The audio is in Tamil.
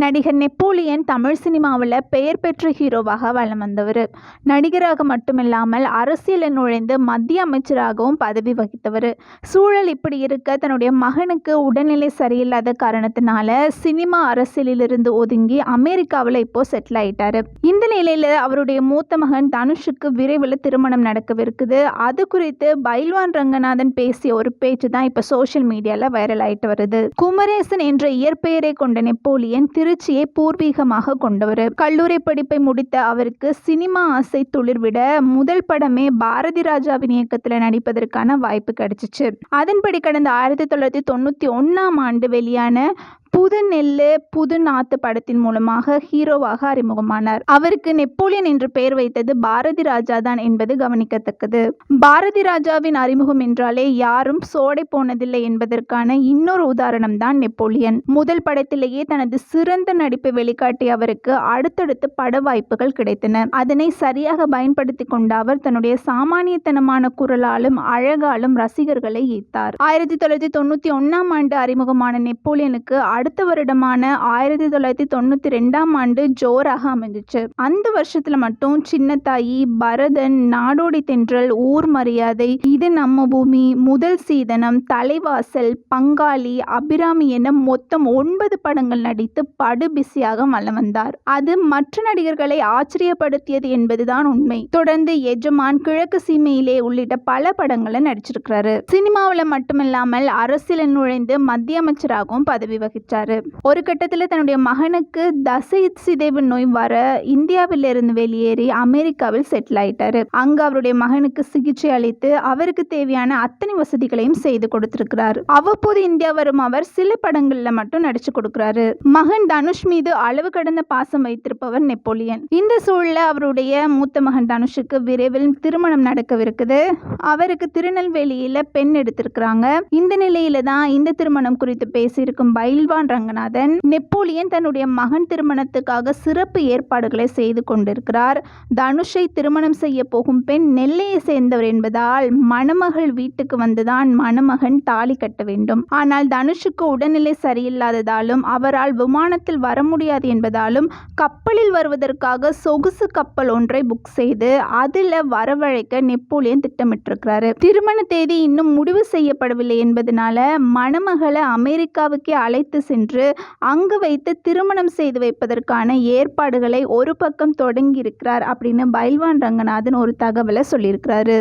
நடிகர் நெப்போலியன் தமிழ் சினிமாவில் பெயர் பெற்ற ஹீரோவாக வலம் வந்தவர். நடிகராக மட்டுமில்லாமல் அரசியலில் நுழைந்து மத்திய அமைச்சராகவும் பதவி வகித்தவர். சூழல் இப்படி இருக்க தன்னுடைய மகனுக்கு உடல்நிலை சரியில்லாத காரணத்தினால சினிமா அரசியலிலிருந்து ஒதுங்கி அமெரிக்காவில் இப்போ செட்டில் ஆயிட்டாரு. இந்த நிலையில் அவருடைய மூத்த மகன் தனுஷுக்கு விரைவில் திருமணம் நடக்கவிருக்குது. அது குறித்து பைல்வான் ரங்கநாதன் பேசிய ஒரு பேச்சு தான் இப்போ சோஷியல் மீடியாவில் வைரல் ஆயிட்டு வருது. குமரேசன் என்ற இயற்பெயரை கொண்ட நெப்போலியன் திரு திருச்சியை பூர்வீகமாக கொண்டவர். கல்லூரி படிப்பை முடித்த அவருக்கு சினிமா ஆசை துளிர்விட முதல் படமே பாரதி ராஜாவின் இயக்கத்தில் நடிப்பதற்கான வாய்ப்பு கிடைச்சிச்சு. அதன்படி கடந்த ஆயிரத்தி தொள்ளாயிரத்தி தொண்ணூற்றி ஒன்றாம் ஆண்டு வெளியான புது நெல்லு புது நாத்து படத்தின் மூலமாக ஹீரோவாக அறிமுகமானார். அவருக்கு நெப்போலியன் என்று பெயர் வைத்தது பாரதி ராஜா தான் என்பது கவனிக்கத்தக்கது. பாரதி ராஜாவின் அறிமுகம் என்றாலே யாரும் சோடை போனதில்லை என்பதற்கான இன்னொரு உதாரணம் தான் நெப்போலியன். முதல் படத்திலேயே தனது சிறந்த நடிப்பை வெளிக்காட்டிய அவருக்கு அடுத்தடுத்து பட வாய்ப்புகள் கிடைத்தன. அதனை சரியாக பயன்படுத்தி கொண்ட அவர் தன்னுடைய சாமானியத்தனமான குரலாலும் அழகாலும் ரசிகர்களை ஈர்த்தார். ஆயிரத்தி தொள்ளாயிரத்தி தொண்ணூத்தி ஒன்னாம் ஆண்டு அறிமுகமான நெப்போலியனுக்கு அடுத்த வருடமான ஆயிரத்தி தொள்ளாயிரத்தி தொண்ணூற்றி ரெண்டாம் ஆண்டு ஜோராக அமைஞ்சிச்சு. அந்த வருஷத்துல மட்டும் சின்னத்தாயி பரதன் நாடோடி தென்றல் ஊர் மரியாதை இது நம்ம பூமி முதல் சீதனம் தலைவாசல் பங்காளி அபிராமி என மொத்தம் ஒன்பது படங்கள் நடித்து படு பிஸியாக வலம் வந்தார். அது மற்ற நடிகர்களை ஆச்சரியப்படுத்தியது என்பதுதான் உண்மை. தொடர்ந்து எஜமான் கிழக்கு சீமையிலே உள்ளிட்ட பல படங்களை நடிச்சிருக்கிறாரு. சினிமாவில் மட்டுமில்லாமல் அரசியலில் நுழைந்து மத்திய அமைச்சராகவும் பதவி வகித்தார் ஆரம்பிச்சாரு. ஒரு கட்டத்தில் தன்னுடைய மகனுக்கு தசை சிதைவு நோய் வர இந்தியாவிலிருந்து வெளியேறி அமெரிக்காவில் செட்டில் ஆயிட்டாரு. அங்கு அவருடைய மகனுக்கு சிகிச்சை அளித்து அவருக்கு தேவையான அத்தனை வசதிகளையும் செய்து கொடுத்திருக்கிறார். அவ்வப்போது இந்தியா வரும் அவர் சில படங்கள்ல மட்டும் நடிச்சு கொடுக்கிறாரு. மகன் தனுஷ் மீது அளவு கடந்த பாசம் வைத்திருப்பவர் நெப்போலியன். இந்த சூழல அவருடைய மூத்த மகன் தனுஷுக்கு விரைவில் திருமணம் நடக்கவிருக்குது. அவருக்கு திருநெல்வேலியில பெண் எடுத்திருக்கிறாங்க. இந்த நிலையில தான் இந்த திருமணம் குறித்து பேசியிருக்கும் பகவான் ரங்கநாதன் நெப்போலியன் தன்னுடைய மகன் திருமணத்துக்காக சிறப்பு ஏற்பாடுகளை செய்து கொண்டிருக்கிறார். தனுஷை திருமணம் செய்ய போகும் பெண் நெல்லையை சேர்ந்தவர் என்பதால் மணமகள் வீட்டுக்கு வந்துதான் மணமகன் தாலி கட்ட வேண்டும். ஆனால் தனுஷுக்கு உடல்நிலை சரியில்லாததாலும் அவரால் விமானத்தில் வர முடியாது என்பதாலும் கப்பலில் வருவதற்காக சொகுசு கப்பல் ஒன்றை புக் செய்து அதில் வரவழைக்க நெப்போலியன் திட்டமிட்டிருக்கிறாரு. திருமண தேதி இன்னும் முடிவு செய்யப்படவில்லை என்பதனால மணமகளை அமெரிக்காவுக்கே அழைத்து சென்று அங்கு வைத்து திருமணம் செய்து வைப்பதற்கான ஏற்பாடுகளை ஒரு பக்கம் தொடங்கி இருக்கிறார் அப்படின்னு பைல்வான் ரங்கநாதன் ஒரு தகவலை சொல்லியிருக்கிறாரு.